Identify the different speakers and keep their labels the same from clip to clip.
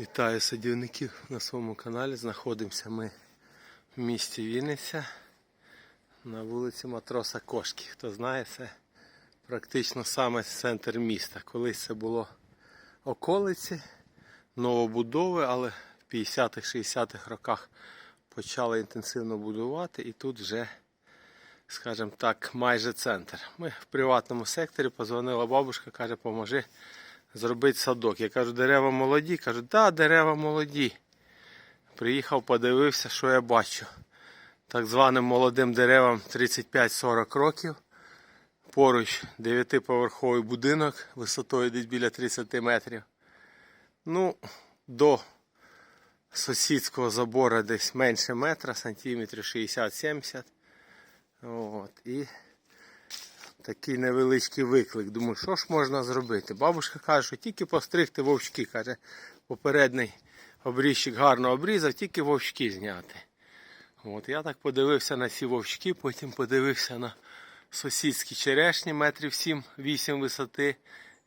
Speaker 1: Вітаю садівників на своєму каналі. Знаходимося ми в місті Вінниця на вулиці Матроса Кошки. Хто знає, це практично саме центр міста. Колись це було околиці, новобудови, але в 50-60-х роках почали інтенсивно будувати і тут вже, скажімо так, майже центр. Ми в приватному секторі позвонила бабушка, каже, поможи зробити садок. Я кажу, дерева молоді. Кажу, да, дерева молоді. Приїхав, подивився, що я бачу. Так званим молодим деревам 35-40 років. Поруч 9-поверховий будинок висотою десь біля 30 метрів. Ну, до сусідського забору десь менше метра, сантиметрів 60-70. От. І такий невеличкий виклик. Думаю, що ж можна зробити? Бабушка каже, що тільки постригти вовчки. Каже, попередній обрізчик гарно обрізав, тільки вовчки зняти. От, я так подивився на ці вовчки, потім подивився на сусідські черешні метрів 7-8 висоти.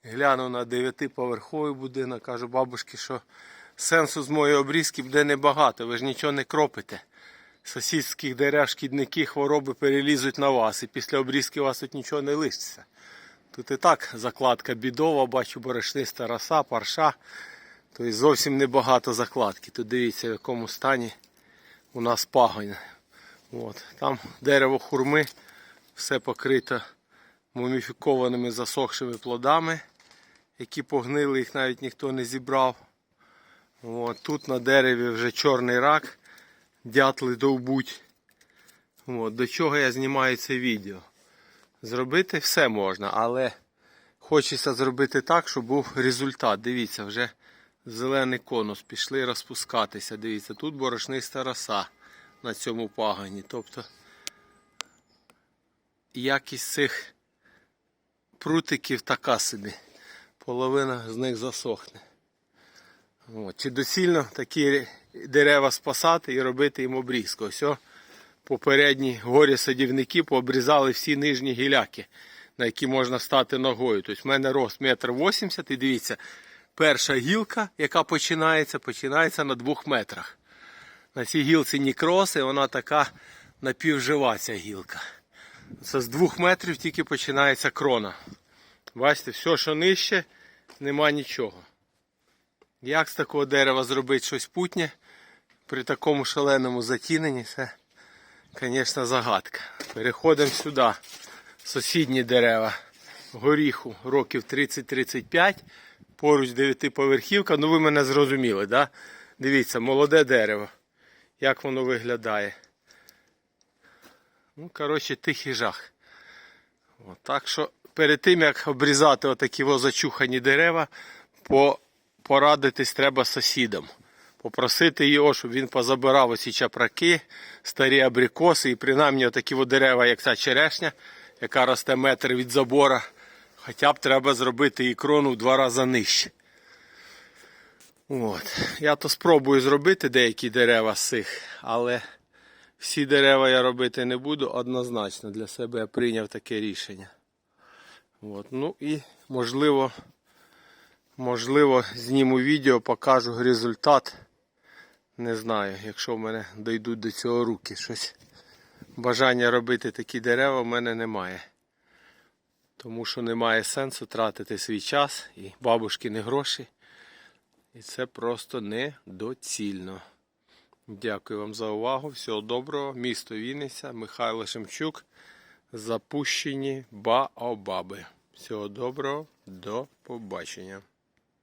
Speaker 1: Глянув на 9-поверховий будинок, кажу бабушки, що сенсу з моєї обрізки буде небагато, ви ж нічого не кропите сусідських дерев, шкідники, хвороби перелізуть на вас, і після обрізки у вас тут нічого не лишиться. Тут і так закладка бідова, бачу борошниста роса, парша. Тобто зовсім небагато закладки. Тут дивіться, в якому стані у нас пагонь. От. Там дерево хурми, все покрито муміфікованими засохшими плодами, які погнили, їх навіть ніхто не зібрав. От. Тут на дереві вже чорний рак дятли довбуть. От, до чого я знімаю це відео. Зробити все можна, але хочеться зробити так, щоб був результат. Дивіться, вже зелений конус пішли розпускатися. Дивіться, тут борошниста роса на цьому пагані. Тобто якість цих прутиків така собі. Половина з них засохне. От. Чи доцільно такі дерева спасати і робити їм обрізку? Ось попередні горі садівники пообрізали всі нижні гіляки, на які можна стати ногою. Тобто в мене рост метр вісімдесят і дивіться, перша гілка, яка починається, починається на двох метрах. На цій гілці нікроси, вона така напівжива ця гілка. Це з двох метрів тільки починається крона. Бачите, все, що нижче, нема нічого. Як з такого дерева зробити щось путнє при такому шаленому затіненні, це, звісно, загадка. Переходимо сюди. Сусідні дерева горіху років 30-35, поруч дев'ятиповерхівка. Ну ви мене зрозуміли, да? Дивіться, молоде дерево. Як воно виглядає. Ну, коротше, тихий жах. От, так що перед тим як обрізати отакі зачухані дерева, по порадитись треба сусідам. Попросити його, щоб він позабирав оці чапраки, старі абрикоси і принаймні отакі дерева, як ця черешня, яка росте метр від забора. Хоча б треба зробити її крону в два рази нижче. От. Я то спробую зробити деякі дерева з цих, але всі дерева я робити не буду однозначно. Для себе я прийняв таке рішення. От. Ну і можливо. Можливо, зніму відео, покажу результат. Не знаю, якщо в мене дійдуть до цього руки. Щось бажання робити такі дерева в мене немає. Тому що немає сенсу тратити свій час і бабушкини гроші. І це просто недоцільно. Дякую вам за увагу. Всього доброго. Місто Вінниця, Михайло Шемчук. Запущені Баобаби. Всього доброго, до побачення.